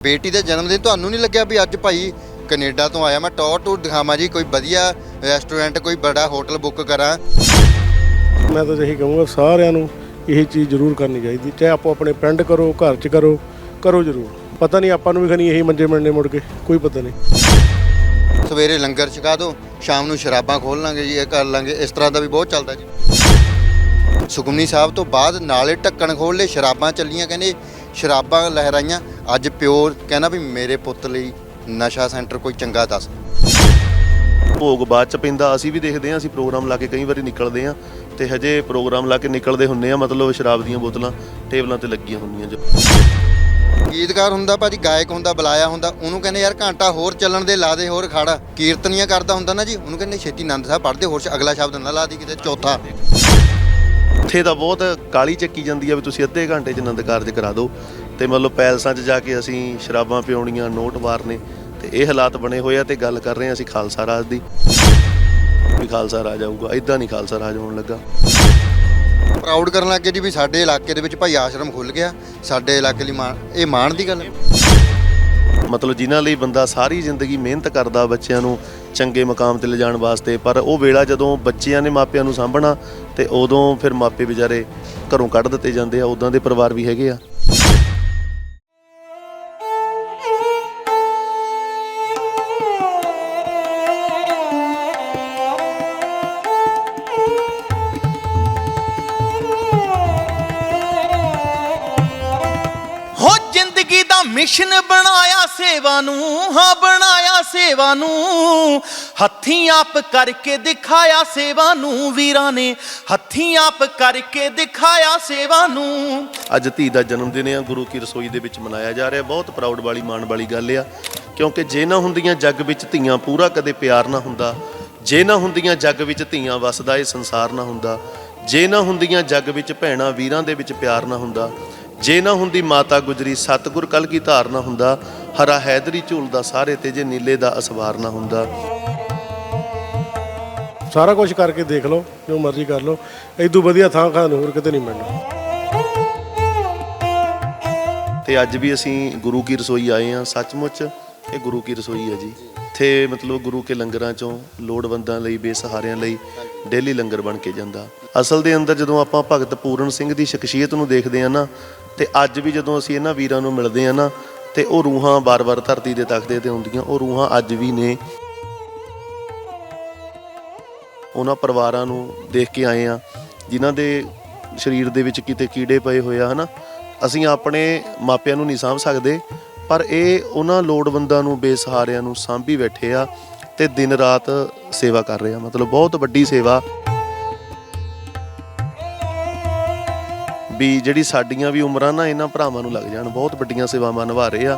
ਬੇਟੀ ਦਾ ਜਨਮ ਦਿਨ ਤੁਹਾਨੂੰ ਨਹੀਂ ਲੱਗਿਆ ਵੀ ਅੱਜ ਭਾਈ ਕੈਨੇਡਾ ਤੋਂ ਆਇਆ? ਮੈਂ ਟੌਰ ਟੂਰ ਦਿਖਾਵਾਂ ਜੀ ਕੋਈ ਵਧੀਆ ਰੈਸਟੋਰੈਂਟ ਕੋਈ ਬੜਾ ਹੋਟਲ ਬੁੱਕ ਕਰਾਂ। ਮੈਂ ਤਾਂ ਇਹੀ ਕਹੂੰਗਾ ਸਾਰਿਆਂ ਨੂੰ ਇਹ ਚੀਜ਼ ਜ਼ਰੂਰ ਕਰਨੀ ਚਾਹੀਦੀ ਚਾਹੇ ਆਪੋ ਆਪਣੇ ਪਿੰਡ ਕਰੋ ਘਰ 'ਚ ਕਰੋ ਕਰੋ ਜ਼ਰੂਰ। ਪਤਾ ਨਹੀਂ ਆਪਾਂ ਨੂੰ ਵੀ ਖਣੀ ਇਹੀ ਮੰਜੇ ਮਿਲਣੇ ਮੁੜ ਕੇ ਕੋਈ ਪਤਾ ਨਹੀਂ। ਸਵੇਰੇ ਲੰਗਰ ਛਕਾ ਦਿਓ ਸ਼ਾਮ ਨੂੰ ਸ਼ਰਾਬਾਂ ਖੋਲ ਲਾਂਗੇ ਜੀ ਇਹ ਕਰ ਲਾਂਗੇ ਇਸ ਤਰ੍ਹਾਂ ਦਾ ਵੀ ਬਹੁਤ ਚੱਲਦਾ ਜੀ। ਸੁਖਮਨੀ ਸਾਹਿਬ ਤੋਂ ਬਾਅਦ ਨਾਲੇ ਢੱਕਣ ਖੋਲ ਲਏ ਸ਼ਰਾਬਾਂ ਚੱਲੀਆਂ ਕਹਿੰਦੇ ਸ਼ਰਾਬਾਂ ਲਹਿਰਾਈਆਂ। ਅੱਜ ਪਿਓ ਕਹਿੰਦਾ ਵੀ ਮੇਰੇ ਪੁੱਤ ਲਈ ਨਸ਼ਾ ਸੈਂਟਰ ਕੋਈ ਚੰਗਾ ਦੱਸ। ਭੋਗ ਬਾਅਦ ਚ ਪੈਂਦਾ ਅਸੀਂ ਵੀ ਦੇਖਦੇ ਹਾਂ ਅਸੀਂ ਪ੍ਰੋਗਰਾਮ ਲਾ ਕੇ ਕਈ ਵਾਰੀ ਨਿਕਲਦੇ ਹਾਂ ਤੇ ਹਜੇ ਪ੍ਰੋਗਰਾਮ ਲਾ ਕੇ ਨਿਕਲਦੇ ਹੁੰਨੇ ਆ ਮਤਲਬ ਸ਼ਰਾਬ ਦੀਆਂ ਬੋਤਲਾਂ ਟੇਬਲਾਂ ਤੇ ਲੱਗੀਆਂ ਹੁੰਦੀਆਂ ਜੋ ਗੀਤਕਾਰ ਹੁੰਦਾ ਭਾਜੀ ਗਾਇਕ ਹੁੰਦਾ ਬੁਲਾਇਆ ਹੁੰਦਾ ਉਹਨੂੰ ਕਹਿੰਦੇ ਯਾਰ ਘੰਟਾ ਹੋਰ ਚੱਲਣ ਦੇ ਲਾ ਦੇ ਹੋਰ ਖੜਾ। ਕੀਰਤਨੀਆਂ ਕਰਦਾ ਹੁੰਦਾ ਨਾ ਜੀ ਉਹਨੂੰ ਕਹਿੰਦੇ ਛੇਤੀ ਆਨੰਦ ਸਾਹਿਬ ਪੜ੍ਹਦੇ ਹੋਰ ਅਗਲਾ ਸ਼ਬਦ ਨਾ ਲਾ ਦੀ ਕਿਤੇ ਚੌਥਾ। ਉੱਥੇ ਤਾਂ ਬਹੁਤ ਕਾਲੀ ਚੱਕੀ ਜਾਂਦੀ ਆ ਵੀ ਤੁਸੀਂ ਅੱਧੇ ਘੰਟੇ ਚ ਆਨੰਦ ਕਾਰਜ ਕਰਾ ਦਿਓ। ਤੇ ਮਤਲਬ ਪੈਲਸਾਂ 'ਚ ਜਾ ਕੇ ਅਸੀਂ ਸ਼ਰਾਬਾਂ ਪਿਉਣੀਆਂ, ਨੋਟ ਮਾਰਨੇ ਤੇ ਇਹ ਹਾਲਾਤ ਬਣੇ ਹੋਏ ਆ ਤੇ ਗੱਲ ਕਰ ਰਹੇ ਆ ਅਸੀਂ ਖਾਲਸਾ ਰਾਜ ਦੀ। ਵੀ ਖਾਲਸਾ ਰਾਜ ਆਊਗਾ ਇਦਾਂ ਨਹੀਂ ਖਾਲਸਾ ਰਾਜ ਹੋਣ ਲੱਗਾ। ਪ੍ਰਾਊਡ ਕਰਨ ਲੱਗੇ ਜੀ ਵੀ ਸਾਡੇ ਇਲਾਕੇ ਦੇ ਵਿੱਚ ਭਾਈ ਆਸ਼ਰਮ ਖੁੱਲ ਗਿਆ। ਸਾਡੇ ਇਲਾਕੇ ਲਈ ਮਾਣ, ਇਹ ਮਾਣ ਦੀ ਗੱਲ ਹੈ। ਮਤਲਬ ਜਿਨ੍ਹਾਂ ਲਈ ਬੰਦਾ ਸਾਰੀ ਜ਼ਿੰਦਗੀ ਮਿਹਨਤ ਕਰਦਾ ਬੱਚਿਆਂ ਨੂੰ ਚੰਗੇ ਮਕਾਮ ਤੇ ਲਿਜਾਣ ਵਾਸਤੇ, ਪਰ ਉਹ ਵੇਲਾ ਜਦੋਂ ਬੱਚਿਆਂ ਨੇ ਮਾਪਿਆਂ ਨੂੰ ਸਾਂਭਣਾ ਤੇ ਉਦੋਂ ਫਿਰ ਮਾਪੇ ਵਿਚਾਰੇ ਘਰੋਂ ਕੱਢ ਦਿੱਤੇ ਜਾਂਦੇ ਆ ਉਦਾਂ ਦੇ ਪਰਿਵਾਰ ਵੀ ਹੈਗੇ ਆ। ਮਿਸ਼ਨ ਬਣਾਇਆ ਸੇਵਾ ਨੂੰ, ਹਾਂ, ਬਣਾਇਆ ਸੇਵਾ ਨੂੰ। ਹੱਥੀਂ ਆਪ ਕਰਕੇ ਦਿਖਾਇਆ ਸੇਵਾ ਨੂੰ ਵੀਰਾਂ ਨੇ। ਹੱਥੀਂ ਆਪ ਕਰਕੇ ਦਿਖਾਇਆ ਸੇਵਾ ਨੂੰ। ਅੱਜ ਧੀ ਦਾ ਜਨਮ ਦਿਨ ਆ, ਗੁਰੂ ਕੀ ਰਸੋਈ ਦੇ ਵਿੱਚ ਮਨਾਇਆ ਜਾ ਰਿਹਾ। ਬਹੁਤ ਪ੍ਰਾਊਡ ਵਾਲੀ, ਮਾਣ ਵਾਲੀ ਗੱਲ ਆ। ਕਿਉਂਕਿ ਜੇ ਨਾ ਹੁੰਦੀਆਂ ਜੱਗ ਵਿੱਚ ਧੀਆਂ, ਪੂਰਾ ਕਦੇ ਪਿਆਰ ਨਾ ਹੁੰਦਾ। ਜੇ ਨਾ ਹੁੰਦੀਆਂ ਜੱਗ ਵਿੱਚ ਧੀਆਂ, ਵਸਦਾ ਇਹ ਸੰਸਾਰ ਨਾ ਹੁੰਦਾ। ਜੇ ਨਾ ਹੁੰਦੀਆਂ ਜੱਗ ਵਿੱਚ ਭੈਣਾਂ, ਵੀਰਾਂ ਦੇ ਵਿੱਚ ਪਿਆਰ ਨਾ ਹੁੰਦਾ। ਜੇ ਨਾ ਹੁੰਦੀ ਮਾਤਾ ਗੁਜਰੀ ਸਤਿਗੁਰ ਕਲ ਕੀ ਧਾਰ ਨਾ ਹੁੰਦਾ। ਹਰਾ ਹੈਦਰੀ ਝੂਲਦਾ ਸਾਰੇ ਤੇ ਜੇ ਨੀਲੇ ਦਾ ਅਸਵਾਰ ਨਾ ਹੁੰਦਾ। ਸਾਰਾ ਕੁਝ ਕਰਕੇ ਦੇਖ ਲਓ ਜੋ ਮਰਜ਼ੀ ਕਰ ਲਓ। ਐਦੂ ਵਧੀਆ ਥਾਂ ਖਾਂ ਨੂੰ ਹੋਰ ਕਿਤੇ ਨਹੀਂ ਮਿਲਣਾ। ਤੇ ਅੱਜ ਵੀ ਅਸੀਂ ਗੁਰੂ ਕੀ ਰਸੋਈ ਆਏ ਆ ਸੱਚਮੁੱਚ ਇਹ ਗੁਰੂ ਕੀ ਰਸੋਈ ਹੈ ਜੀ। ਇੱਥੇ ਮਤਲਬ ਗੁਰੂ ਕੇ ਲੰਗਰਾਂ ਚੋਂ ਲੋੜਵੰਦਾਂ ਲਈ ਬੇਸਹਾਰਿਆਂ ਲਈ ਡੇਲੀ ਲੰਗਰ ਬਣ ਕੇ ਜਾਂਦਾ। ਅਸਲ ਦੇ ਅੰਦਰ ਜਦੋਂ ਆਪਾਂ ਭਗਤ ਪੂਰਨ ਸਿੰਘ ਦੀ ਸ਼ਖਸੀਅਤ ਨੂੰ ਦੇਖਦੇ ਆ ਨਾ ਤੇ ਅੱਜ ਵੀ ਜਦੋਂ ਅਸੀਂ ਇਹਨਾਂ ਵੀਰਾਂ ਨੂੰ ਮਿਲਦੇ ਆ ਨਾ, ਤੇ ਉਹ ਰੂਹਾਂ ਬਾਰ-ਬਾਰ ਧਰਤੀ ਦੇ ਤਖਤੇ ਤੇ ਹੁੰਦੀਆਂ, ਉਹ ਰੂਹਾਂ ਅੱਜ ਵੀ ਨੇ। ਉਹਨਾਂ ਪਰਿਵਾਰਾਂ ਨੂੰ ਦੇਖ ਕੇ ਆਏ ਆ ਜਿਨ੍ਹਾਂ ਦੇ ਸਰੀਰ ਦੇ ਵਿੱਚ ਕਿਤੇ ਕੀੜੇ ਪਏ ਹੋਏ ਆ, ਹਨਾ? ਅਸੀਂ ਆਪਣੇ ਮਾਪਿਆਂ ਨੂੰ ਨਹੀਂ ਸਾਂਭ ਸਕਦੇ, ਪਰ ਇਹ ਉਹਨਾਂ ਲੋੜਵੰਦਾਂ ਨੂੰ, ਬੇਸਹਾਰਿਆਂ ਨੂੰ ਸਾਂਭੀ ਬੈਠੇ ਆ ਤੇ ਦਿਨ ਰਾਤ ਸੇਵਾ ਕਰ ਰਹੇ ਆ। ਮਤਲਬ ਬਹੁਤ ਵੱਡੀ ਸੇਵਾ। ਵੀ ਜਿਹੜੀ ਸਾਡੀਆਂ ਵੀ ਉਮਰਾਂ ਨਾ, ਇਹਨਾਂ ਭਰਾਵਾਂ ਨੂੰ ਲੱਗ ਜਾਣ। ਬਹੁਤ ਵੱਡੀਆਂ ਸੇਵਾਵਾਂ ਨਿਭਾ ਰਹੇ ਆ।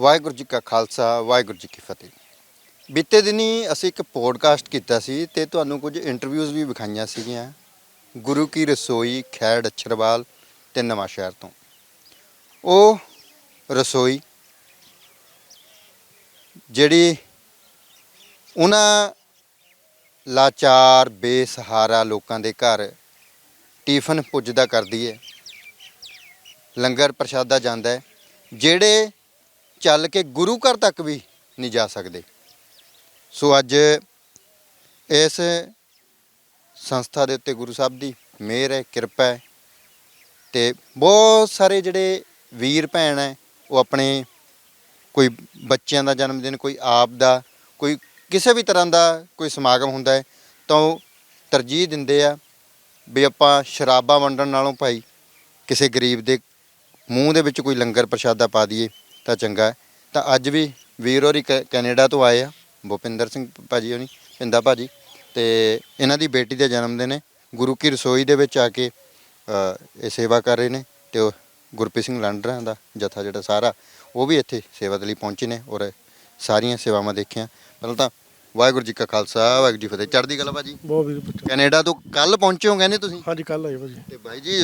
ਵਾਹਿਗੁਰੂ ਜੀ ਕਾ ਖਾਲਸਾ, ਵਾਹਿਗੁਰੂ ਜੀ ਕੀ ਫਤਿਹ। ਬੀਤੇ ਦਿਨੀ ਅਸੀਂ ਇੱਕ ਪੋਡਕਾਸਟ ਕੀਤਾ ਸੀ ਤੇ ਤੁਹਾਨੂੰ ਕੁਝ ਇੰਟਰਵਿਊਜ਼ ਵੀ ਵਿਖਾਈਆਂ ਸੀਗੀਆਂ। ਗੁਰੂ ਕੀ ਰਸੋਈ ਖੈੜ ਅਛਰਵਾਲ ਤੇ ਨਵਾਂ ਸ਼ਹਿਰ ਤੋਂ। ਉਹ ਰਸੋਈ ਜਿਹੜੀ ਉਹਨਾਂ ਲਾਚਾਰ, ਬੇਸਹਾਰਾ ਲੋਕਾਂ ਦੇ ਘਰ ਟਿਫਨ ਪੁੱਜਦਾ ਕਰਦੀ ਹੈ ਲੰਗਰ ਪ੍ਰਸ਼ਾਦਾ ਜਾਂਦਾ ਹੈ ਜਿਹੜੇ ਚੱਲ ਕੇ ਗੁਰੂ ਘਰ ਤੱਕ ਵੀ ਨਹੀਂ ਜਾ ਸਕਦੇ। ਸੋ ਅੱਜ ਇਸ ਸੰਸਥਾ ਦੇ ਉੱਤੇ ਗੁਰੂ ਸਾਹਿਬ ਦੀ ਮਿਹਰ ਹੈ, ਕਿਰਪਾ ਹੈ ਤੇ ਬਹੁਤ ਸਾਰੇ ਜਿਹੜੇ ਵੀਰ ਭੈਣ ਹੈ, ਉਹ ਆਪਣੇ ਕੋਈ ਬੱਚਿਆਂ ਦਾ ਜਨਮ ਦਿਨ, ਕੋਈ ਆਪ ਦਾ, ਕੋਈ ਕਿਸੇ ਵੀ ਤਰ੍ਹਾਂ ਦਾ ਕੋਈ ਸਮਾਗਮ ਹੁੰਦਾ ਹੈ, ਤਾਂ ਉਹ ਤਰਜੀਹ ਦਿੰਦੇ ਆ ਵੀ ਆਪਾਂ ਸ਼ਰਾਬਾਂ ਵੰਡਣ ਨਾਲੋਂ ਭਾਈ ਕਿਸੇ ਗਰੀਬ ਦੇ ਮੂੰਹ ਦੇ ਵਿੱਚ ਕੋਈ ਲੰਗਰ ਪ੍ਰਸ਼ਾਦਾ ਪਾ ਦਈਏ ਤਾਂ ਚੰਗਾ ਤਾਂ ਅੱਜ ਵੀ ਵੀਰ ਹੋਰੀ ਕੈ- ਕੈਨੇਡਾ ਤੋਂ ਆਏ ਆ, ਭੁਪਿੰਦਰ ਸਿੰਘ ਭਾਜੀ ਹੋਣੀ ਪਿੰਦਾ ਭਾਜੀ, ਤੇ ਇਹਨਾਂ ਦੀ ਬੇਟੀ ਦਾ ਜਨਮ ਦਿਨ ਹੈ। ਗੁਰੂ ਕੀ ਰਸੋਈ ਦੇ ਵਿੱਚ ਆ ਕੇ ਇਹ ਸੇਵਾ ਕਰ ਰਹੇ ਨੇ ਤੇ ਉਹ ਗੁਰਪ੍ਰੀਤ ਸਿੰਘ ਲਾਂਡਰਾਂ ਦਾ ਜਥਾ ਜਿਹੜਾ ਸਾਰਾ ਉਹ ਵੀ ਇੱਥੇ ਸੇਵਾ ਦੇ ਲਈ ਪਹੁੰਚੇ ਨੇ ਔਰ ਸਾਰੀਆਂ ਸੇਵਾਵਾਂ ਦੇਖੀਆਂ। ਪਹਿਲਾਂ ਤਾਂ ਵਾਹਿਗੁਰੂ ਜੀ ਕਾ ਖਾਲਸਾ ਵਾਹਿਗੁਰੂ ਜੀ ਫਤਿਹ। ਚੜ੍ਹਦੀ ਕਲਾ ਭਾਜੀ? ਬਹੁਤ ਵੀਰ ਪੁੱਛੋ। ਕੈਨੇਡਾ ਤੋਂ ਕੱਲ ਪਹੁੰਚੇ ਹੋ ਕਹਿੰਦੇ ਤੁਸੀਂ? ਹਾਂਜੀ ਕੱਲ ਆਏ ਭਾਜੀ। ਤੇ ਭਾਈ ਜੀ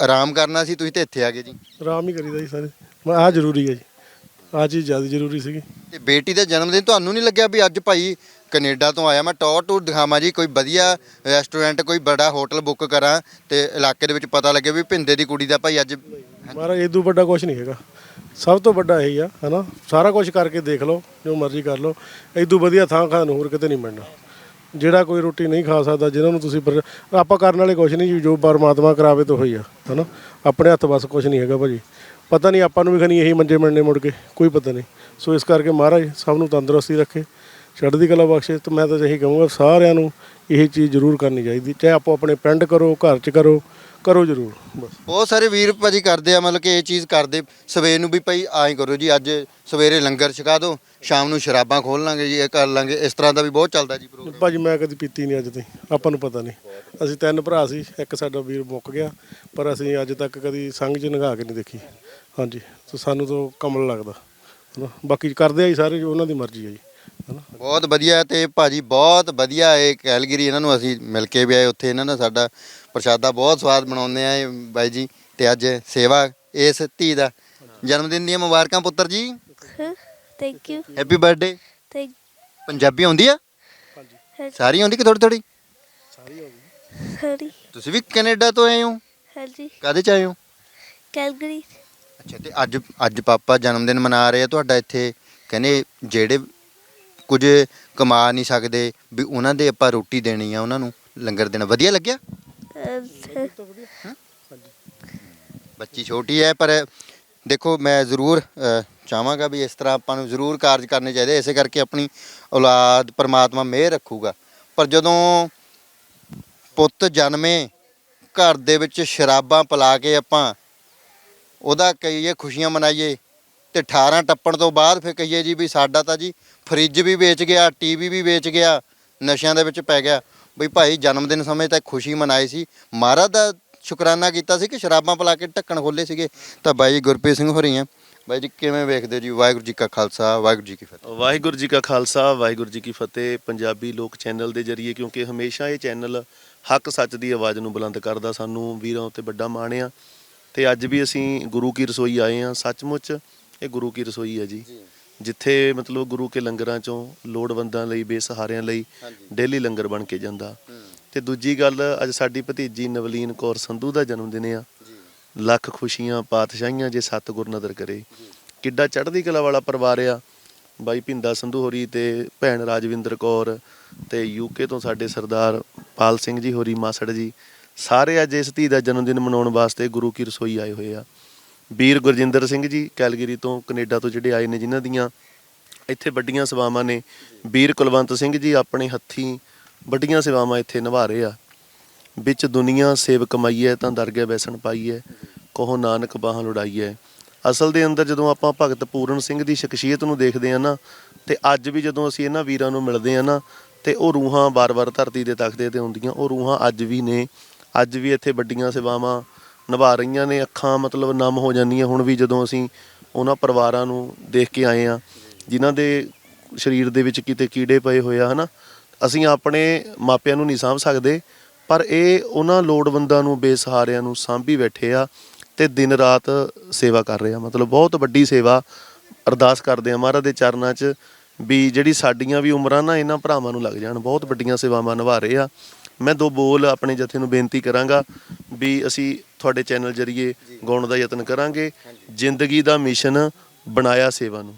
ਆਰਾਮ ਕਰਨਾ ਸੀ ਤੁਸੀਂ ਤੇ ਇੱਥੇ ਆ ਗਏ ਜੀ। ਆਰਾਮ ਹੀ ਕਰੀਦਾ ਜੀ ਸਾਰੇ। ਮੈਂ ਆਹ ਜ਼ਰੂਰੀ ਹੈ ਜੀ। ਆਹ ਚੀਜ਼ ਜ਼ਿਆਦਾ ਜ਼ਰੂਰੀ ਸੀਗੀ। ਤੇ ਬੇਟੀ ਦਾ ਜਨਮ ਦਿਨ ਤੁਹਾਨੂੰ ਨਹੀਂ ਲੱਗਿਆ ਵੀ ਅੱਜ ਭਾਈ ਕੈਨੇਡਾ ਤੋਂ ਆਇਆ? ਮੈਂ ਟੌਰ ਟੂਰ ਦਿਖਾਵਾਂ ਜੀ ਕੋਈ ਵਧੀਆ ਰੈਸਟੋਰੈਂਟ ਕੋਈ ਬੜਾ ਹੋਟਲ ਬੁੱਕ ਕਰਾਂ ਤੇ ਇਲਾਕੇ ਦੇ ਵਿੱਚ ਪਤਾ ਲੱਗੇ ਵੀ ਭਿੰਦੇ ਦੀ ਕੁੜੀ ਦਾ ਭਾਈ ਅੱਜ ਮਹਾਰਾਜ ਇਦੋਂ ਵੱਡਾ ਕੁਝ ਨਹੀਂ ਹੈਗਾ। ਸਭ ਤੋਂ ਵੱਡਾ ਇਹੀ ਆ ਹਨਾ? ਸਾਰਾ ਕੁਝ ਕਰਕੇ ਦੇਖ ਲਓ ਜੋ ਮਰਜ਼ੀ ਕਰ ਲਓ। ਇਦੋਂ ਵਧੀਆ ਥਾਂ ਖਾਣ ਨੂੰ ਹੋਰ ਕਿਤੇ ਨਹੀਂ ਮਿਲਣਾ। ਜਿਹੜਾ ਕੋਈ ਰੋਟੀ ਨਹੀਂ ਖਾ ਸਕਦਾ ਜਿਹਨਾਂ ਨੂੰ ਤੁਸੀਂ ਪਰ- ਆਪਾਂ ਕਰਨ ਵਾਲੇ ਕੁਝ ਨਹੀਂ ਜੀ, ਜੋ ਪਰਮਾਤਮਾ ਕਰਾਵੇ ਤਾਂ ਹੋਈ ਆ ਹਨਾ? ਆਪਣੇ ਹੱਥ ਬਸ ਕੁਝ ਨਹੀਂ ਹੈਗਾ ਭਾਜੀ। ਪਤਾ ਨਹੀਂ ਆਪਾਂ ਨੂੰ ਵੀ ਖਣੀ ਇਹੀ ਮੰਜੇ ਮਿਲਣੇ ਮੁੜ ਕੇ ਕੋਈ ਪਤਾ ਨਹੀਂ। ਸੋ ਇਸ ਕਰਕੇ ਮਹਾਰਾਜ ਸਭ ਨੂੰ ਤੰਦਰੁਸਤੀ ਰੱਖੇ। ਚੜ੍ਹਦੀ ਕਲਾ ਬਖਸ਼ੇ ਤੇ ਮੈਂ ਤਾਂ ਇਹੀ ਕਹੂੰਗਾ ਸਾਰਿਆਂ ਨੂੰ ਇਹ ਚੀਜ਼ ਜ਼ਰੂਰ ਕਰਨੀ ਚਾਹੀਦੀ ਚਾਹੇ ਆਪੋ ਆਪਣੇ ਪਿੰਡ ਕਰੋ ਘਰ 'ਚ ਕਰੋ ਕਰੋ ਜ਼ਰੂਰ ਬਸ। ਬਹੁਤ ਸਾਰੇ ਵੀਰ ਭਾਜੀ ਕਰਦੇ ਆ ਮਤਲਬ ਕਿ ਇਹ ਚੀਜ਼ ਕਰਦੇ ਸਵੇਰ ਨੂੰ ਵੀ ਭਾਈ ਆਏ ਕਰੋ ਜੀ ਅੱਜ ਸਵੇਰੇ ਲੰਗਰ ਛਕਾ ਦਿਓ ਸ਼ਾਮ ਨੂੰ ਸ਼ਰਾਬਾਂ ਖੋਲ ਲਾਂਗੇ ਜੀ ਇਹ ਕਰ ਲਾਂਗੇ ਇਸ ਤਰ੍ਹਾਂ ਦਾ ਵੀ ਬਹੁਤ ਚੱਲਦਾ ਜੀ ਪ੍ਰੋਗਰਾਮ ਭਾਜੀ ਮੈਂ ਕਦੀ ਪੀਤੀ ਨਹੀਂ ਅੱਜ ਤਾਈਂ ਆਪਾਂ ਨੂੰ ਪਤਾ ਨਹੀਂ। ਅਸੀਂ ਤਿੰਨ ਭਰਾ ਸੀ ਇੱਕ ਸਾਡਾ ਵੀਰ ਮੁੱਕ ਗਿਆ ਪਰ ਅਸੀਂ ਅੱਜ ਤੱਕ ਕਦੀ ਸੰਗ 'ਚ ਨਗਾ ਕੇ ਨਹੀਂ ਦੇਖੀ। ਹਾਂਜੀ ਤੇ ਸਾਨੂੰ ਤਾਂ ਕਮਲ ਲੱਗਦਾ ਹਨਾ। ਬਾਕੀ ਕਰਦੇ ਆ ਜੀ ਸਾਰੇ ਜੋ ਉਹਨਾਂ ਦੀ ਮਰਜ਼ੀ ਹੈ ਜੀ। ਹਨਾ ਬਹੁਤ ਵਧੀਆ ਤੇ ਭਾਜੀ ਬਹੁਤ ਵਧੀਆ ਇਹ ਕੈਲਗਰੀ ਇਹਨਾਂ ਨੂੰ ਅਸੀਂ ਮਿਲ ਕੇ ਵੀ ਆਏ। ਉੱਥੇ ਇਹਨਾਂ ਨੇ ਸਾਡਾ ਪ੍ਰਸ਼ਾਦਾ ਬਹੁਤ ਸਵਾਦ ਬਣਾਉਂਦੇ ਆ ਇਹ ਬਾਈ ਜੀ ਤੇ ਅੱਜ ਸੇਵਾ ਇਸ ਧੀ ਦਾ। ਜਨਮ ਦਿਨ ਦੀਆਂ ਮੁਬਾਰਕਾਂ ਪੁੱਤਰ ਜੀ। Thank you happy birthday thank Punjabi ਆਉਂਦੀ ਆ? ਸਾਰੀ ਆਉਂਦੀ ਕਿ ਥੋੜੀ ਥੋੜੀ ਹਰੀ ਤੁਸੀਂ ਵੀ ਕੈਨੇਡਾ ਤੋਂ ਆਏ ਹੋ? ਹਾਂਜੀ। ਕਾਦੇ ਚ ਆਏ ਹੋ? ਕੈਲਗਰੀ। ਅੱਛਾ ਤੇ ਅੱਜ ਅੱਜ ਪਾਪਾ ਜਨਮ ਦਿਨ ਮਨਾ ਰਹੇ ਆ ਤੁਹਾਡਾ ਇੱਥੇ ਕਹਿੰਦੇ ਜਿਹੜੇ ਕੁਝ ਕਮਾ ਨਹੀਂ ਸਕਦੇ ਵੀ ਉਹਨਾਂ ਦੇ ਆਪਾਂ ਰੋਟੀ ਦੇਣੀ ਆ ਉਹਨਾਂ ਨੂੰ ਲੰਗਰ ਦੇਣਾ। ਵਧੀਆ ਲੱਗਿਆ? ਬੱਚੀ ਛੋਟੀ ਹੈ ਪਰ ਦੇਖੋ ਮੈਂ ਜ਼ਰੂਰ ਅ, ਚਾਹਾਂਗਾ ਵੀ ਇਸ ਤਰ੍ਹਾਂ ਆਪਾਂ ਨੂੰ ਜ਼ਰੂਰ ਕਾਰਜ ਕਰਨੇ ਚਾਹੀਦੇ। ਇਸੇ ਕਰਕੇ ਆਪਣੀ ਔਲਾਦ ਪਰਮਾਤਮਾ ਮਿਹਰ ਰੱਖੂਗਾ। ਪਰ ਜਦੋਂ ਪੁੱਤ ਜਨਮੇ ਘਰ ਦੇ ਵਿੱਚ ਸ਼ਰਾਬਾਂ ਪਿਲਾ ਕੇ ਆਪਾਂ ਉਹਦਾ ਕਹੀਏ ਖੁਸ਼ੀਆਂ ਮਨਾਈਏ ਤੇ 18 ਟੱਪਣ ਤੋਂ ਬਾਅਦ ਫਿਰ ਕਹੀਏ ਜੀ ਵੀ ਸਾਡਾ ਤਾਂ ਜੀ ਫਰਿੱਜ ਵੀ ਵੇਚ ਗਿਆ ਟੀਵੀ ਵੀ ਵੇਚ ਗਿਆ ਨਸ਼ਿਆਂ ਦੇ ਵਿੱਚ ਪੈ ਗਿਆ। ਬਈ ਭਾਈ ਜਨਮ ਦਿਨ ਸਮੇਂ ਤਾਂ ਖੁਸ਼ੀ ਮਨਾਈ ਸੀ। ਮਹਾਰਾਜ ਦਾ ਸ਼ੁਕਰਾਨਾ ਕੀਤਾ ਸੀ ਕਿ ਸ਼ਰਾਬਾਂ ਪਿਲਾ ਕੇ ਢੱਕਣ ਖੋਲੇ ਸੀਗੇ। ਤਾਂ ਬਾਈ ਜੀ ਗੁਰਪ੍ਰੀਤ ਸਿੰਘ ਹੋਰੀ ਆ। ਬਾਈ ਜੀ ਕਿਵੇਂ ਵੇਖਦੇ ਜੀ? ਵਾਹਿਗੁਰੂ ਜੀ ਕਾ ਖਾਲਸਾ ਵਾਹਿਗੁਰੂ ਜੀ ਕੀ ਫਤਿਹ। ਵਾਹਿਗੁਰੂ ਜੀ ਕਾ ਖਾਲਸਾ ਵਾਹਿਗੁਰੂ ਜੀ ਕੀ ਫਤਿਹ। ਪੰਜਾਬੀ ਲੋਕ ਚੈਨਲ ਦੇ ਜਰੀਏ ਕਿਉਂਕਿ ਹਮੇਸ਼ਾ ਇਹ ਚੈਨਲ ਹੱਕ ਸੱਚ ਦੀ ਆਵਾਜ਼ ਨੂੰ ਬੁਲੰਦ ਕਰਦਾ। ਸਾਨੂੰ ਵੀਰਾਂ ਉੱਤੇ ਵੱਡਾ ਮਾਣ ਆ। ਤੇ ਅੱਜ ਵੀ ਅਸੀਂ ਗੁਰੂ ਕੀ ਰਸੋਈ ਆਏ ਆ। ਸੱਚਮੁੱਚ ਇਹ ਗੁਰੂ ਕੀ ਰਸੋਈ ਹੈ ਜੀ। ਜਿੱਥੇ ਮਤਲਬ ਗੁਰੂ ਕੇ ਲੰਗਰਾਂ ਚੋਂ ਲੋੜਵੰਦਾਂ ਲਈ ਬੇਸਹਾਰਿਆਂ ਲਈ ਡੇਲੀ ਲੰਗਰ ਬਣ ਕੇ ਜਾਂਦਾ। ਤੇ ਦੂਜੀ ਗੱਲ ਅੱਜ ਸਾਡੀ ਭਤੀਜੀ ਨਵਲੀਨ ਕੌਰ ਸੰਧੂ ਦਾ ਜਨਮ ਦਿਨ ਆ। ਲੱਖ ਖੁਸ਼ੀਆਂ ਪਾਤਸ਼ਾਹੀਆਂ ਜੇ ਸਤਿਗੁਰ ਨਦਰ ਕਰੇ। ਕਿੱਡਾ ਚੜ੍ਹਦੀ ਕਲਾ ਵਾਲਾ ਪਰਿਵਾਰ ਆ। ਬਾਈ ਭਿੰਦਾ ਸੰਧੂ ਹੋਰੀ ਤੇ ਭੈਣ ਰਾਜਵਿੰਦਰ ਕੌਰ ਤੇ ਯੂਕੇ ਤੋਂ ਸਾਡੇ ਸਰਦਾਰ ਪਾਲ ਸਿੰਘ ਜੀ ਹੋਰੀ ਮਾਸੜ ਜੀ। ਸਾਰੇ ਅੱਜ ਇਸ ਧੀ ਦਾ ਜਨਮ ਦਿਨ ਮਨਾਉਣ ਵਾਸਤੇ ਗੁਰੂ ਕੀ ਰਸੋਈ ਆਏ ਹੋਏ ਆ। ਵੀਰ ਗੁਰਜਿੰਦਰ ਸਿੰਘ ਜੀ, ਕੈਲਗਰੀ ਤੋਂ ਕੈਨੇਡਾ ਤੋਂ ਜਿਹੜੇ ਆਏ ਨੇ ਜਿਨ੍ਹਾਂ ਦੀਆਂ ਇੱਥੇ ਵੱਡੀਆਂ ਸੇਵਾਵਾਂ ਨੇ। ਵੀਰ ਕੁਲਵੰਤ ਸਿੰਘ ਜੀ ਆਪਣੇ ਹੱਥੀਂ ਵੱਡੀਆਂ ਸੇਵਾਵਾਂ ਇੱਥੇ ਨਿਭਾ ਰਹੇ ਆ। ਵਿੱਚ ਦੁਨੀਆ ਸੇਵ ਕਮਾਈਏ ਤਾਂ ਦਰਗਹਿ ਬੈਸਣ ਪਾਈਏ ਕਹੋ ਨਾਨਕ ਬਾਹਾਂ ਲੁੜਾਈਐ ਅਸਲ ਦੇ ਅੰਦਰ ਜਦੋਂ ਆਪਾਂ ਭਗਤ ਪੂਰਨ ਸਿੰਘ ਦੀ ਸ਼ਖਸੀਅਤ ਨੂੰ ਦੇਖਦੇ ਆ ਨਾ, ਤੇ ਅੱਜ ਵੀ ਜਦੋਂ ਅਸੀਂ ਇਹਨਾਂ ਵੀਰਾਂ ਨੂੰ ਮਿਲਦੇ ਆ ਨਾ, ਤੇ ਉਹ ਰੂਹਾਂ ਵਾਰ ਵਾਰ ਧਰਤੀ ਦੇ ਤਖਤੇ ਤੇ ਹੁੰਦੀਆਂ, ਉਹ ਰੂਹਾਂ ਅੱਜ ਵੀ ਨੇ। ਅੱਜ ਵੀ ਇੱਥੇ ਵੱਡੀਆਂ ਸੇਵਾਵਾਂ ਨਿਭਾ ਰਹੀਆਂ ਨੇ, ਅੱਖਾਂ ਮਤਲਬ ਨਮ ਹੋ ਜਾਂਦੀਆਂ। ਹੁਣ ਵੀ ਜਦੋਂ ਅਸੀਂ ਉਹਨਾਂ ਪਰਿਵਾਰਾਂ ਨੂੰ ਦੇਖ ਕੇ ਆਏ ਆ ਜਿਨ੍ਹਾਂ ਦੇ ਸਰੀਰ ਦੇ ਵਿੱਚ ਕਿਤੇ ਕੀੜੇ ਪਏ ਹੋਏ ਆ, ਹਨਾ, ਅਸੀਂ ਆਪਣੇ ਮਾਪਿਆਂ ਨੂੰ ਨਹੀਂ ਸਾਂਭ ਸਕਦੇ, ਪਰ ਇਹ ਉਹਨਾਂ ਲੋੜਵੰਦਾਂ ਨੂੰ, ਬੇਸਹਾਰਿਆਂ ਨੂੰ ਸਾਂਭੀ ਬੈਠੇ ਆ ਤੇ ਦਿਨ ਰਾਤ ਸੇਵਾ ਕਰ ਰਹੇ ਆ। ਮਤਲਬ ਬਹੁਤ ਵੱਡੀ ਸੇਵਾ ਅਰਦਾਸ ਕਰਦੇ ਆ ਮਹਾਰਾਜ ਦੇ ਚਰਨਾਂ 'ਚ ਵੀ ਜਿਹੜੀ ਸਾਡੀਆਂ ਵੀ ਉਮਰਾਂ ਨਾ, ਇਹਨਾਂ ਭਰਾਵਾਂ ਨੂੰ ਲੱਗ ਜਾਣ। ਬਹੁਤ ਵੱਡੀਆਂ ਸੇਵਾਵਾਂ ਨਿਭਾ ਰਹੇ ਆ। ਮੈਂ ਦੋ ਬੋਲ ਆਪਣੇ ਜਥੇ ਨੂੰ ਬੇਨਤੀ ਕਰਾਂਗਾ ਵੀ ਅਸੀਂ ਤੁਹਾਡੇ ਚੈਨਲ ਜਰੀਏ ਗਾਉਣ ਦਾ ਯਤਨ ਕਰਾਂਗੇ। ਜ਼ਿੰਦਗੀ ਦਾ ਮਿਸ਼ਨ ਬਣਾਇਆ ਸੇਵਾ ਨੂੰ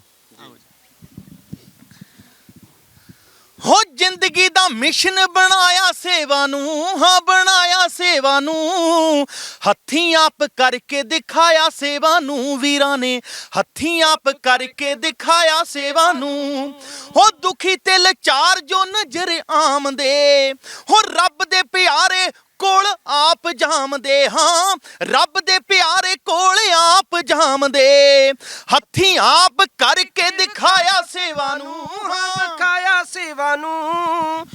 ਹੋ ਜ਼ਿੰਦਗੀ ਦਾ ਮਿਸ਼ਨ ਬਣਾਇਆ ਸੇਵਾ ਨੂੰ, ਹਾਂ, ਬਣਾਇਆ ਸੇਵਾ ਨੂੰ। ਹੱਥੀਂ ਆਪ ਕਰਕੇ ਦਿਖਾਇਆ ਸੇਵਾ ਨੂੰ ਵੀਰਾਂ ਨੇ, ਹੱਥੀਂ ਆਪ ਕਰਕੇ ਦਿਖਾਇਆ ਸੇਵਾ ਨੂੰ। ਹੋ ਦੁਖੀ ਤੇ ਲਾਚਾਰ ਜੋ ਨਜ਼ਰ ਆਮਦੇ, ਹੋ ਰੱਬ ਦੇ ਪਿਆਰੇ ਕੋਲ ਆਪ ਜਾਮਦੇ ਹਾਂ ਰੱਬ ਦੇ ਪਿਆਰੇ ਕੋਲ ਆਪ ਜਾਮਦੇ। ਹੱਥੀਂ ਆਪ ਕਰਕੇ ਦਿਖਾਇਆ ਸੇਵਾ ਨੂੰ ਹਾਂ। ਖਾਇਆ ਸੇਵਾ ਨੂੰ।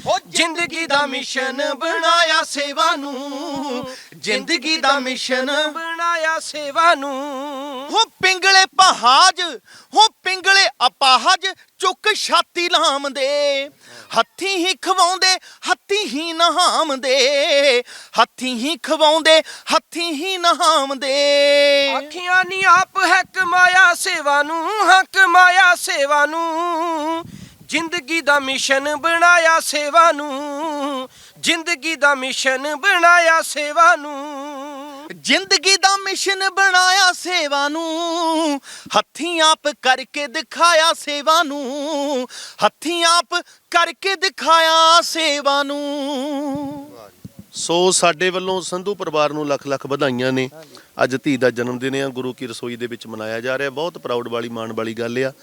ਉਹ ਜ਼ਿੰਦਗੀ ਦਾ ਮਿਸ਼ਨ ਬਣਾਇਆ ਸੇਵਾ ਨੂੰ। ਜ਼ਿੰਦਗੀ ਦਾ ਮਿਸ਼ਨ ਬਣਾਇਆ ਸੇਵਾ ਨੂੰ। ਹੋ ਪਿੰਗਲੇ ਪਹਾਜ ਹੋ ਪਿੰਗਲੇ ਅਪਾਹਜ ਚੁੱਕ ਛਾਤੀ ਲਾਮਦੇ। ਹੱਥੀਂ ਹੀ ਖਵਾਉਂਦੇ, ਹੱਥੀਂ ਹੀ ਨਹਾਮਦੇ। ਹੱਥੀਂ ਹੀ ਖਵਾਉਂਦੇ, ਹੱਥੀਂ ਹੀ ਨਹਾਮਦੇ। ਅੱਖੀਆਂ ਨੀ ਆਪ ਹੈ ਕਮਾਇਆ ਸੇਵਾ ਨੂੰ ਹਾਂ ਕਮਾਇਆ ਸੇਵਾ ਨੂੰ। ਜ਼ਿੰਦਗੀ ਦਾ ਮਿਸ਼ਨ ਬਣਾਇਆ ਸੇਵਾ ਨੂੰ, ਜ਼ਿੰਦਗੀ ਦਾ ਮਿਸ਼ਨ ਬਣਾਇਆ ਸੇਵਾ ਨੂੰ। ਜ਼ਿੰਦਗੀ ਦਾ ਮਿਸ਼ਨ ਬਣਾਇਆ ਸੇਵਾ ਨੂੰ, ਹੱਥੀਂ ਆਪ ਕਰਕੇ ਦਿਖਾਇਆ ਸੇਵਾ ਨੂੰ, ਹੱਥੀਂ ਆਪ ਕਰਕੇ ਦਿਖਾਇਆ ਸੇਵਾ ਨੂੰ। ਸੋ ਸਾਡੇ ਵੱਲੋਂ ਸੰਧੂ ਪਰਿਵਾਰ ਨੂੰ ਲੱਖ ਲੱਖ ਵਧਾਈਆਂ ਨੇ। ਅੱਜ ਧੀ ਦਾ ਜਨਮ ਦਿਨ ਆ, ਗੁਰੂ ਕੀ ਰਸੋਈ ਦੇ ਵਿੱਚ ਮਨਾਇਆ ਜਾ ਰਿਹਾ, ਬਹੁਤ ਪ੍ਰਾਊਡ ਵਾਲੀ, ਮਾਣ ਵਾਲੀ ਗੱਲ ਆ।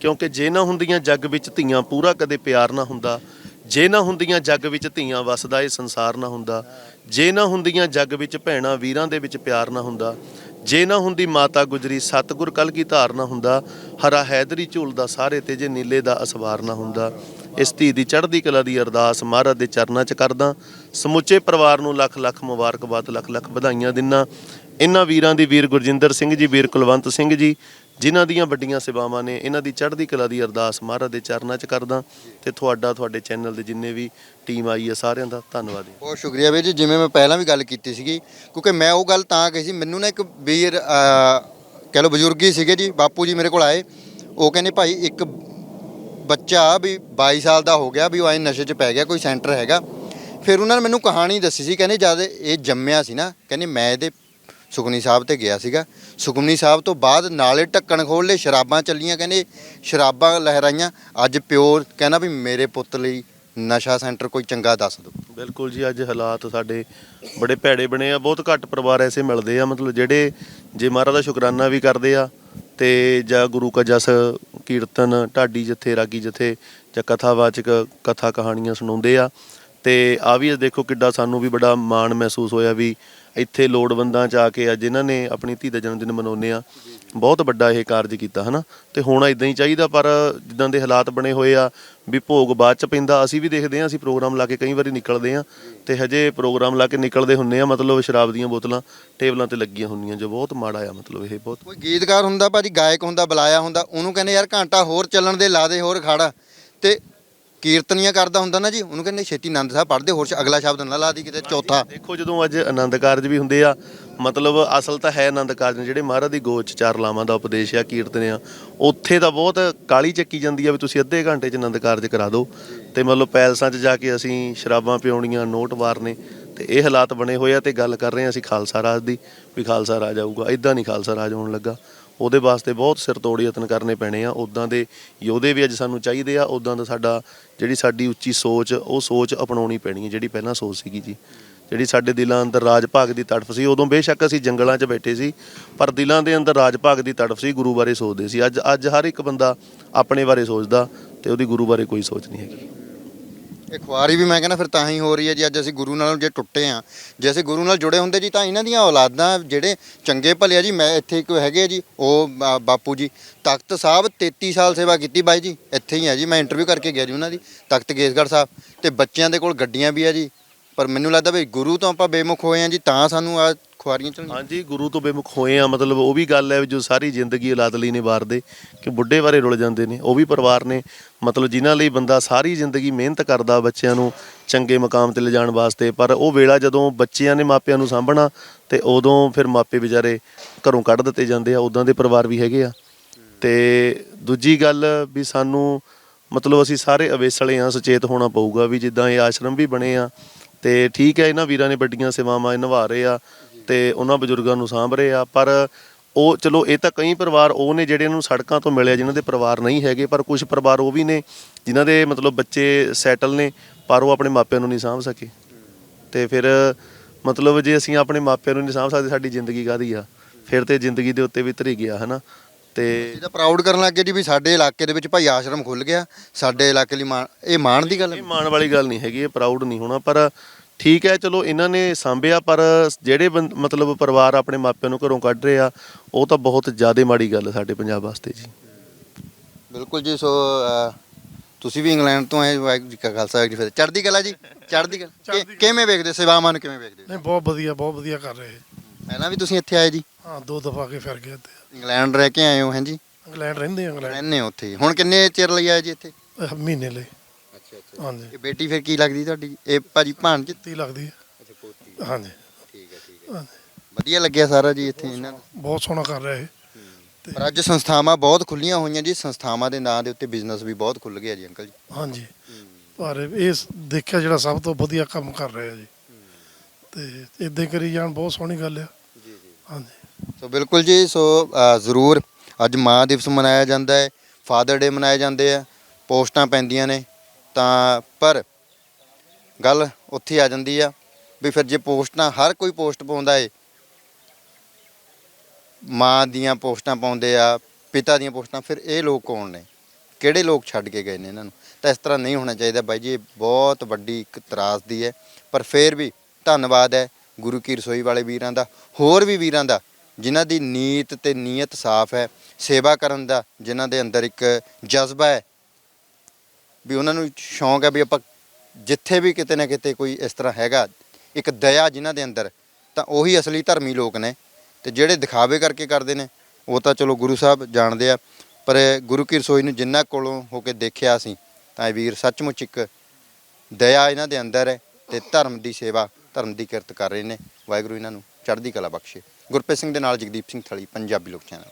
ਕਿਉਂਕਿ ਜੇ ਨਾ ਹੁੰਦੀਆਂ ਜੱਗ ਵਿੱਚ ਧੀਆਂ ਪੂਰਾ ਕਦੇ ਪਿਆਰ ਨਾ ਹੁੰਦਾ ਜੇ ਨਾ ਹੁੰਦੀਆਂ ਜੱਗ ਵਿੱਚ ਧੀਆਂ ਵਸਦਾ, ਇਹ ਸੰਸਾਰ ਨਾ ਹੁੰਦਾ। ਜੇ ਨਾ ਹੁੰਦੀਆਂ ਜੱਗ ਵਿੱਚ ਭੈਣਾਂ ਵੀਰਾਂ ਦੇ ਵਿੱਚ ਪਿਆਰ ਨਾ ਹੁੰਦਾ। ਜੇ ਨਾ ਹੁੰਦੀ ਮਾਤਾ ਗੁਜਰੀ, ਸਤਗੁਰ ਕਲ ਕੀ ਧਾਰ ਨਾ ਹੁੰਦਾ। ਹਰਾ ਹੈਦਰੀ ਝੂਲਦਾ ਸਾਰੇ ਤੇ ਜੇ ਨੀਲੇ ਦਾ ਅਸਵਾਰ ਨਾ ਹੁੰਦਾ। ਇਸ ਧੀ ਦੀ ਚੜ੍ਹਦੀ ਕਲਾ ਦੀ ਅਰਦਾਸ ਮਹਾਰਾਜ ਦੇ ਚਰਨਾਂ 'ਚ ਕਰਦਾ। ਸਮੁੱਚੇ ਪਰਿਵਾਰ ਨੂੰ ਲੱਖ ਲੱਖ ਮੁਬਾਰਕਬਾਦ, ਲੱਖ ਲੱਖ ਵਧਾਈਆਂ ਦਿੰਨਾ ਇਹਨਾਂ ਵੀਰਾਂ ਦੀ ਵੀਰ ਗੁਰਜਿੰਦਰ ਸਿੰਘ ਜੀ, ਵੀਰ ਕੁਲਵੰਤ ਸਿੰਘ ਜੀ ਜਿਨ੍ਹਾਂ ਦੀਆਂ ਵੱਡੀਆਂ ਸੇਵਾਵਾਂ ਨੇ ਇਹਨਾਂ ਦੀ ਚੜ੍ਹਦੀ ਕਲਾ ਦੀ ਅਰਦਾਸ ਮਹਾਰਾਜ ਦੇ ਚਰਨਾਂ 'ਚ ਕਰਦਾ ਤੇ ਤੁਹਾਡਾ ਤੁਹਾਡੇ ਚੈਨਲ ਦੇ ਜਿੰਨੇ ਵੀ ਟੀਮ ਆਈ ਹੈ ਸਾਰਿਆਂ ਦਾ ਧੰਨਵਾਦ ਜੀ। ਬਹੁਤ ਸ਼ੁਕਰੀਆ ਵੀਰ ਜੀ ਜਿਵੇਂ ਮੈਂ ਪਹਿਲਾਂ ਵੀ ਗੱਲ ਕੀਤੀ ਸੀਗੀ ਕਿਉਂਕਿ ਮੈਂ ਉਹ ਗੱਲ ਤਾਂ ਕਹੀ ਸੀ ਮੈਨੂੰ ਨਾ ਇੱਕ ਵੀਰ ਅਹ, ਕਹਿ ਲਓ ਬਜ਼ੁਰਗ ਹੀ ਸੀਗੇ ਜੀ ਬਾਪੂ ਜੀ ਮੇਰੇ ਕੋਲ ਆਏ ਉਹ ਕਹਿੰਦੇ ਭਾਈ ਇੱਕ ਬੱਚਾ ਵੀ 22 ਸਾਲ ਦਾ ਹੋ ਗਿਆ ਵੀ ਉਹ ਐ ਨਸ਼ੇ 'ਚ ਪੈ ਗਿਆ ਕੋਈ ਸੈਂਟਰ ਹੈਗਾ। ਫਿਰ ਉਹਨਾਂ ਨੇ ਮੈਨੂੰ ਕਹਾਣੀ ਦੱਸੀ ਸੀ ਕਹਿੰਦੇ ਜਦ ਇਹ ਜੰਮਿਆ ਸੀ ਨਾ ਕਹਿੰਦੇ ਮੈਂ ਇਹਦੇ ਸੁਖਮਨੀ ਸਾਹਿਬ ਤੇ ਗਿਆ ਸੀਗਾ। ਸੁਖਮਨੀ ਸਾਹਿਬ ਤੋਂ ਬਾਅਦ ਨਾਲੇ ਢੱਕਣ ਖੋਲ ਲਏ, ਸ਼ਰਾਬਾਂ ਚੱਲੀਆਂ, ਕਹਿੰਦੇ ਸ਼ਰਾਬਾਂ ਲਹਿਰਾਈਆਂ। ਅੱਜ ਪਿਓ ਕਹਿੰਦਾ ਵੀ ਮੇਰੇ ਪੁੱਤ ਲਈ ਨਸ਼ਾ ਸੈਂਟਰ ਕੋਈ ਚੰਗਾ ਦੱਸ ਦਿਓ। ਬਿਲਕੁਲ ਜੀ, ਅੱਜ ਹਾਲਾਤ ਸਾਡੇ ਬੜੇ ਭੈੜੇ ਬਣੇ ਆ। ਬਹੁਤ ਘੱਟ ਪਰਿਵਾਰ ਐਸੇ ਮਿਲਦੇ ਆ, ਮਤਲਬ ਜਿਹੜੇ ਜੇ ਮਹਾਰਾਜ ਦਾ ਸ਼ੁਕਰਾਨਾ ਵੀ ਕਰਦੇ ਆ ਤੇ ਜਾਂ ਗੁਰੂ ਕਾ ਜਸ ਕੀਰਤਨ, ਢਾਡੀ ਜਥੇ, ਰਾਗੀ ਜਥੇ ਜਾਂ ਕਥਾਵਾਚਕ ਕਥਾ ਕਹਾਣੀਆਂ ਸੁਣਾਉਂਦੇ ਆ। ਤੇ ਆ ਵੀ ਦੇਖੋ ਕਿੱਡਾ ਸਾਨੂੰ ਵੀ ਬੜਾ ਮਾਣ ਮਹਿਸੂਸ ਹੋਇਆ ਵੀ ਇੱਥੇ ਲੋੜਵੰਦਾਂ ਚ ਆ ਕੇ ਅੱਜ ਇਹਨਾਂ ਨੇ ਆਪਣੀ ਧੀ ਦਾ ਜਨਮ ਦਿਨ ਮਨਾਉਂਦੇ ਆ। ਬਹੁਤ ਵੱਡਾ ਇਹ ਕਾਰਜ ਕੀਤਾ, ਹਨਾ? ਤੇ ਹੋਣਾ ਇਦਾਂ ਹੀ ਚਾਹੀਦਾ, ਪਰ ਜਿੱਦਾਂ ਦੇ ਹਾਲਾਤ ਬਣੇ ਹੋਏ ਆ, ਵੀ ਭੋਗ ਬਾਅਦ ਚ ਪੈਂਦਾ, ਅਸੀਂ ਵੀ ਦੇਖਦੇ ਆ, ਅਸੀਂ ਪ੍ਰੋਗਰਾਮ ਲਾ ਕੇ ਕਈ ਵਾਰੀ ਨਿਕਲਦੇ ਆ, ਤੇ ਹਜੇ ਪ੍ਰੋਗਰਾਮ ਲਾ ਕੇ ਨਿਕਲਦੇ ਹੁੰਨੇ ਆ, ਮਤਲਬ ਸ਼ਰਾਬ ਦੀਆਂ ਬੋਤਲਾਂ ਟੇਬਲਾਂ ਤੇ ਲੱਗੀਆਂ ਹੁੰਦੀਆਂ, ਜੋ ਬਹੁਤ ਮਾੜਾ ਆ, ਮਤਲਬ ਇਹ ਬਹੁਤ ਕੋਈ ਗੀਤਕਾਰ ਹੁੰਦਾ, ਭਾਜੀ ਗਾਇਕ ਹੁੰਦਾ, ਬੁਲਾਇਆ ਹੁੰਦਾ, ਉਹਨੂੰ ਕਹਿੰਦੇ, ਯਾਰ ਘੰਟਾ ਹੋਰ ਚੱਲਣ ਦੇ, ਲਾ ਦੇ, ਹੋਰ ਖੜਾ। ਤੇ ਕੀਰਤਨੀਆਂ ਕਰਦਾ ਹੁੰਦਾ ਨਾ ਜੀ, ਉਹਨੂੰ ਕਹਿੰਦੇ ਛੇਤੀ ਆਨੰਦ ਸਾਹਿਬ ਪੜ੍ਹਦੇ, ਹੋਰ ਸ਼- ਅਗਲਾ ਸ਼ਬਦ ਨਾ ਲਾ ਦੀ ਕਿਤੇ, ਚੌਥਾ। ਦੇਖੋ ਜਦੋਂ ਅੱਜ ਆਨੰਦ ਕਾਰਜ ਵੀ ਹੁੰਦੇ ਆ, ਮਤਲਬ ਅਸਲ ਤਾਂ ਹੈ ਆਨੰਦ ਕਾਰਜ ਨੇ, ਜਿਹੜੇ ਮਹਾਰਾਜ ਦੀ ਗੋਚ ਚਾਰ ਲਾਵਾਂ ਦਾ ਉਪਦੇਸ਼ ਆ, ਕੀਰਤਨ ਆ, ਉੱਥੇ ਤਾਂ ਬਹੁਤ ਕਾਲੀ ਚੱਕੀ ਜਾਂਦੀ ਆ ਵੀ ਤੁਸੀਂ ਅੱਧੇ ਘੰਟੇ ਚ ਆਨੰਦ ਕਾਰਜ ਕਰਾ ਦਿਓ। ਤੇ ਮਤਲਬ ਪੈਲਸਾਂ 'ਚ ਜਾ ਕੇ ਅਸੀਂ ਸ਼ਰਾਬਾਂ ਪਿਉਣੀਆਂ, ਨੋਟ ਮਾਰਨੇ ਤੇ ਇਹ ਹਾਲਾਤ ਬਣੇ ਹੋਏ ਆ, ਤੇ ਗੱਲ ਕਰ ਰਹੇ ਆ ਅਸੀਂ ਖਾਲਸਾ ਰਾਜ ਦੀ, ਵੀ ਖਾਲਸਾ ਰਾਜ ਆਊਗਾ ਇਦਾਂ ਨਹੀਂ ਖਾਲਸਾ ਰਾਜ ਹੋਣ ਲੱਗਾ। ਉਹਦੇ ਵਾਸਤੇ ਬਹੁਤ ਸਿਰ ਤੋੜ ਯਤਨ ਕਰਨੇ ਪੈਣੇ ਆ। ਉਦਾਂ ਦੇ ਯੋਧੇ ਵੀ ਅੱਜ ਸਾਨੂੰ ਚਾਹੀਦੇ ਆ। ਉਦਾਂ ਦਾ ਸਾਡਾ ਜਿਹੜੀ ਸਾਡੀ ਉੱਚੀ ਸੋਚ, ਉਹ ਸੋਚ ਅਪਣਾਉਣੀ ਪੈਣੀ ਹੈ ਜਿਹੜੀ ਪਹਿਲਾਂ ਸੋਚ ਸੀਗੀ ਜੀ। ਜਿਹੜੀ ਸਾਡੇ ਦਿਲਾਂ ਅੰਦਰ ਰਾਜ ਭਾਗ ਦੀ ਤੜਫ ਸੀ, ਉਦੋਂ ਬੇਸ਼ੱਕ ਅਸੀਂ ਜੰਗਲਾਂ 'ਚ ਬੈਠੇ ਸੀ, ਪਰ ਦਿਲਾਂ ਦੇ ਅੰਦਰ ਰਾਜ ਭਾਗ ਦੀ ਤੜਫ ਸੀ, ਗੁਰੂ ਬਾਰੇ ਸੋਚਦੇ ਸੀ। ਅੱਜ ਅੱਜ ਹਰ ਇੱਕ ਬੰਦਾ ਆਪਣੇ ਬਾਰੇ ਸੋਚਦਾ ਤੇ ਉਹਦੀ ਗੁਰੂ ਬਾਰੇ ਕੋਈ ਸੋਚ ਨਹੀਂ ਹੈਗੀ। ਇਹ ਖੁਆਰੀ ਵੀ ਮੈਂ ਕਹਿੰਦਾ ਫਿਰ ਤਾਂ ਹੀ ਹੋ ਰਹੀ ਹੈ ਜੀ, ਅੱਜ ਅਸੀਂ ਗੁਰੂ ਨਾਲ ਜੇ ਟੁੱਟੇ ਆ ਜੇ ਅਸੀਂ ਗੁਰੂ ਨਾਲ ਜੁੜੇ ਹੁੰਦੇ ਜੀ, ਤਾਂ ਇਹਨਾਂ ਦੀਆਂ ਔਲਾਦਾਂ ਜਿਹੜੇ ਚੰਗੇ ਭਲੇ ਆ ਜੀ, ਮੈਂ ਇੱਥੇ ਇੱਕ ਹੈਗੇ ਆ ਜੀ, ਉਹ ਬਾ- ਬਾਪੂ ਜੀ। ਤਖਤ ਸਾਹਿਬ 33 ਸਾਲ ਸੇਵਾ ਕੀਤੀ ਬਾਈ ਜੀ, ਇੱਥੇ ਹੀ ਆ ਜੀ, ਮੈਂ ਇੰਟਰਵਿਊ ਕਰਕੇ ਗਿਆ ਜੀ ਉਹਨਾਂ ਦੀ, ਤਖਤ ਕੇਸਗੜ੍ਹ ਸਾਹਿਬ। ਤੇ ਬੱਚਿਆਂ ਦੇ ਕੋਲ ਗੱਡੀਆਂ ਵੀ ਆ ਜੀ ਪਰ ਮੈਨੂੰ ਲੱਗਦਾ ਵੀ ਗੁਰੂ ਤੋਂ ਆਪਾਂ ਬੇਮੁਖ ਹੋਏ ਆ ਜੀ, ਤਾਂ ਸਾਨੂੰ ਆ ਖੁਆਰੀਆਂ ਚੱਲਣੀਆਂ ਹਾਂਜੀ, ਗੁਰੂ ਤੋਂ ਬੇਮੁਖ ਹੋਏ ਆ ਮਤਲਬ ਉਹ ਵੀ ਗੱਲ ਹੈ ਵੀ ਜੋ ਸਾਰੀ ਜ਼ਿੰਦਗੀ ਔਲਾਦ ਲਈ ਨੇ ਵਾਰਦੇ ਕਿ ਬੁੱਢੇ ਬਾਰੇ ਰੁਲ ਜਾਂਦੇ ਨੇ, ਉਹ ਵੀ ਪਰਿਵਾਰ ਨੇ। ਮਤਲਬ ਜਿਨ੍ਹਾਂ ਲਈ ਬੰਦਾ ਸਾਰੀ ਜ਼ਿੰਦਗੀ ਮਿਹਨਤ ਕਰਦਾ, ਬੱਚਿਆਂ ਨੂੰ ਚੰਗੇ ਮਕਾਮ ਤੇ ਲਿਜਾਣ ਵਾਸਤੇ, ਪਰ ਉਹ ਵੇਲਾ ਜਦੋਂ ਬੱਚਿਆਂ ਨੇ ਮਾਪਿਆਂ ਨੂੰ ਸਾਂਭਣਾ, ਤੇ ਉਦੋਂ ਫਿਰ ਮਾਪੇ ਵਿਚਾਰੇ ਘਰੋਂ ਕੱਢ ਦਿੱਤੇ ਜਾਂਦੇ ਆ, ਉਦਾਂ ਦੇ ਪਰਿਵਾਰ ਵੀ ਹੈਗੇ ਆ। ਤੇ ਦੂਜੀ ਗੱਲ ਵੀ ਸਾਨੂੰ, ਮਤਲਬ ਅਸੀਂ ਸਾਰੇ ਅਵੇਸਲੇ ਆ ਸੁਚੇਤ ਹੋਣਾ ਪਊਗਾ ਵੀ ਜਿੱਦਾਂ ਇਹ ਆਸ਼ਰਮ ਵੀ ਬਣੇ ਆ ਤੇ ਠੀਕ ਹੈ, ਇਹਨਾਂ ਵੀਰਾਂ ਨੇ ਵੱਡੀਆਂ ਸੇਵਾਵਾਂ ਨਿਭਾ ਰਹੇ ਆ ਤੇ ਉਹਨਾਂ ਬਜ਼ੁਰਗਾਂ ਨੂੰ ਸਾਂਭ ਰਹੇ ਆ, ਪਰ ਉਹ ਚਲੋ ਇਹ ਤਾਂ ਕਈ ਪਰਿਵਾਰ ਉਹ ਨੇ ਜਿਹੜੇ ਨੂੰ ਸੜਕਾਂ ਤੋਂ ਮਿਲਿਆ, ਜਿਨ੍ਹਾਂ ਦੇ ਪਰਿਵਾਰ ਨਹੀਂ ਹੈਗੇ, ਪਰ ਕੁਝ ਪਰਿਵਾਰ ਉਹ ਵੀ ਨੇ ਜਿਨ੍ਹਾਂ ਦੇ ਮਤਲਬ ਬੱਚੇ ਸੈਟਲ ਨੇ, ਪਰ ਉਹ ਆਪਣੇ ਮਾਪਿਆਂ ਨੂੰ ਨਹੀਂ ਸਾਂਭ ਸਕੇ। ਤੇ ਫਿਰ ਮਤਲਬ ਜੇ ਅਸੀਂ ਆਪਣੇ ਮਾਪਿਆਂ ਨੂੰ ਨਹੀਂ ਸਾਂਭ ਸਕਦੇ, ਸਾਡੀ ਜ਼ਿੰਦਗੀ ਕਾਹਦੀ ਆ? ਫਿਰ ਤੇ ਜ਼ਿੰਦਗੀ ਦੇ ਉੱਤੇ ਵੀ ਧਰੀ ਗਿਆ, ਹਨਾ? ਤੇ ਇਹਦਾ ਪ੍ਰਾਊਡ ਕਰਨ ਲੱਗੇ ਜੀ ਵੀ ਸਾਡੇ ਇਲਾਕੇ ਦੇ ਵਿੱਚ ਭਾਈ ਆਸ਼ਰਮ ਖੁੱਲ ਗਿਆ। ਸਾਡੇ ਇਲਾਕੇ ਲਈ ਮਾਣ ਇਹ ਮਾਣ ਦੀ ਗੱਲ ਹੈ। ਇਹ ਮਾਣ ਵਾਲੀ ਗੱਲ ਨਹੀਂ ਹੈਗੀ ਇਹ ਪ੍ਰਾਊਡ ਨਹੀਂ ਹੋਣਾ ਪਰ ਠੀਕ ਹੈ ਚਲੋ ਇਹਨਾਂ ਨੇ ਸਾਂਭਿਆ ਪਰ ਜਿਹੜੇ ਬੰ- ਮਤਲਬ ਪਰਿਵਾਰ ਆਪਣੇ ਮਾਪਿਆਂ ਨੂੰ ਘਰੋਂ ਕੱਢ ਰਹੇ ਆ ਉਹ ਤਾਂ ਬਹੁਤ ਜ਼ਿਆਦਾ ਮਾੜੀ ਗੱਲ ਹੈ ਸਾਡੇ ਪੰਜਾਬ ਵਾਸਤੇ ਜੀ। ਬਿਲਕੁਲ ਜੀ ਸੋ ਤੁਸੀਂ ਵੀ ਇੰਗਲੈਂਡ ਤੋਂ ਆਏ ਵਾਹਿਗੁਰੂ ਜੀ ਕਾ ਖਾਲਸਾ ਵਾਹਿਗੁਰੂ ਜੀ ਕੀ ਫਤਿਹ। ਚੜ੍ਹਦੀ ਕਲਾ ਜੀ ਚੜ੍ਹਦੀ ਕਲਾ। ਕਿ- ਕਿਵੇਂ ਵੇਖਦੇ ਸੇਵਾਵਾਂ ਨੂੰ ਕਿਵੇਂ ਵੇਖਦੇ? ਹੋ? ਨਹੀਂ ਬਹੁਤ ਵਧੀਆ ਬਹੁਤ ਵਧੀਆ ਕਰ ਰਹੇ। ਪਹਿਲਾਂ ਵੀ ਤੁਸੀਂ ਇੱਥੇ ਆਏ ਜੀ। ਹਾਂ ਦੋ ਦਫਾ ਕੇ ਫਿਰ ਗਏ ਤੇ ਇੰਗਲੈਂਡ ਰਹਿ ਕੇ ਆਏ ਹੋ ਹਾਂਜੀ ਇੰਗਲੈਂਡ ਰਹਿੰਦੇ ਆ ਇੰਗਲੈਂਡ। ਰਹਿੰਦੇ ਹੋ ਉੱਥੇ। ਹੁਣ ਕਿੰਨੇ ਚਿਰ ਲਈ ਆਏ ਜੀ ਇੱਥੇ? ਅਹ ਮਹੀਨੇ ਲਈ। ਅੱਛਾ ਅੱਛਾ। ਹਾਂਜੀ। ਇਹ ਬੇਟੀ ਫਿਰ ਕੀ ਲੱਗਦੀ ਤੁਹਾਡੀ? ਇਹ ਭਾਜੀ ਭਾਣਜ ਤੀ ਲੱਗਦੀ ਹੈ ਅੱਛਾ ਪੋਤੀ। ਹਾਂਜੀ। ਠੀਕ ਹੈ ਠੀਕ ਹਾਂਜੀ। ਵਧੀਆ ਲੱਗਿਆ ਸਾਰਾ ਜੀ ਇੱਥੇ ਇਹਨਾਂ ਦਾ? ਬਹੁਤ ਸੋਹਣਾ ਕਰ ਰਿਹਾ ਇਹ। ਪਰ ਅੱਜ ਸੰਸਥਾਵਾਂ ਬਹੁਤ ਖੁੱਲੀਆਂ ਹੋਈਆਂ ਜੀ। ਸੰਸਥਾਵਾਂ ਦੇ ਨਾਂ ਦੇ ਉੱਤੇ ਬਿਜ਼ਨਸ ਵੀ ਬਹੁਤ ਖੁੱਲ ਗਿਆ ਜੀ ਅੰਕਲ ਜੀ। ਹਾਂਜੀ। ਪਰ ਇਹ ਦੇਖਿਆ ਜਿਹੜਾ ਸਭ ਤੋਂ ਵਧੀਆ ਕੰਮ ਕਰ ਰਿਹਾ ਜੀ। ਤੇ ਇਦਾਂ ਕਰੀ ਜਾਣ ਬਹੁਤ ਸੋਹਣੀ ਗੱਲ ਆ। ਜੀ ਜੀ। ਹਾਂਜੀ। ਸੋ ਬਿਲਕੁਲ ਜੀ ਸੋ ਅ, ਜ਼ਰੂਰ ਅੱਜ ਮਾਂ ਦਿਵਸ ਮਨਾਇਆ ਜਾਂਦਾ ਹੈ ਫਾਦਰ ਡੇ ਮਨਾਏ ਜਾਂਦੇ ਆ ਪੋਸਟਾਂ ਪੈਂਦੀਆਂ ਨੇ ਤਾਂ ਪਰ ਗੱਲ ਉੱਥੇ ਆ ਜਾਂਦੀ ਆ ਵੀ ਫਿਰ ਜੇ ਪੋਸਟਾਂ ਹਰ ਕੋਈ ਪੋਸਟ ਪਾਉਂਦਾ ਏ ਮਾਂ ਦੀਆਂ ਪੋਸਟਾਂ ਪਾਉਂਦੇ ਆ ਪਿਤਾ ਦੀਆਂ ਪੋਸਟਾਂ ਫਿਰ ਇਹ ਲੋਕ ਕੌਣ ਨੇ? ਕਿਹੜੇ ਲੋਕ ਛੱਡ ਕੇ ਗਏ ਨੇ ਇਹਨਾਂ ਨੂੰ? ਤਾਂ ਇਸ ਤਰ੍ਹਾਂ ਨਹੀਂ ਹੋਣਾ ਚਾਹੀਦਾ ਬਾਈ ਜੀ ਇਹ ਬਹੁਤ ਵੱਡੀ ਇੱਕ ਤਰਾਸਦੀ ਹੈ ਪਰ ਫਿਰ ਵੀ ਧੰਨਵਾਦ ਹੈ ਗੁਰੂ ਕੀ ਰਸੋਈ ਵਾਲੇ ਵੀਰਾਂ ਦਾ ਹੋਰ ਵੀ ਵੀਰਾਂ ਦਾ ਜਿਨ੍ਹਾਂ ਦੀ ਨੀਤ ਤੇ ਨੀਅਤ ਸਾਫ਼ ਹੈ, ਸੇਵਾ ਕਰਨ ਦਾ ਜਿਨ੍ਹਾਂ ਦੇ ਅੰਦਰ ਇੱਕ ਜਜ਼ਬਾ ਹੈ। ਵੀ ਉਹਨਾਂ ਨੂੰ ਸ਼ੌਂਕ ਹੈ ਵੀ ਆਪਾਂ ਜਿੱਥੇ ਵੀ ਕਿਤੇ ਨਾ ਕਿਤੇ ਕੋਈ ਇਸ ਤਰ੍ਹਾਂ ਹੈਗਾ, ਇੱਕ ਦਇਆ ਜਿਨ੍ਹਾਂ ਦੇ ਅੰਦਰ, ਤਾਂ ਉਹੀ ਅਸਲੀ ਧਰਮੀ ਲੋਕ ਨੇ। ਤੇ ਜਿਹੜੇ ਦਿਖਾਵੇ ਕਰਕੇ ਕਰਦੇ ਨੇ, ਉਹ ਤਾਂ ਚਲੋ ਗੁਰੂ ਸਾਹਿਬ ਜਾਣਦੇ ਆ, ਪਰ ਗੁਰੂ ਕੀ ਰਸੋਈ ਨੂੰ ਜਿੰਨਾ ਕੋਲੋਂ ਹੋ ਕੇ ਦੇਖਿਆ ਸੀ, ਤਾਂ ਇਹ ਵੀਰ ਸੱਚਮੁੱਚ ਇੱਕ ਦਇਆ ਇਹਨਾਂ ਦੇ ਅੰਦਰ ਹੈ ਤੇ ਧਰਮ ਦੀ ਸੇਵਾ, ਧਰਮ ਦੀ ਕਿਰਤ ਕਰ ਰਹੇ ਨੇ। ਵਾਹਿਗੁਰੂ ਇਹਨਾਂ ਨੂੰ ਚੜ੍ਹਦੀ ਕਲਾ ਬਖਸ਼ੇ। ਗੁਰਪ੍ਰੀਤ ਸਿੰਘ ਦੇ ਨਾਲ ਜਗਦੀਪ ਸਿੰਘ ਥਲੀ ਪੰਜਾਬੀ ਲੋਕ ਚੈਨਲ।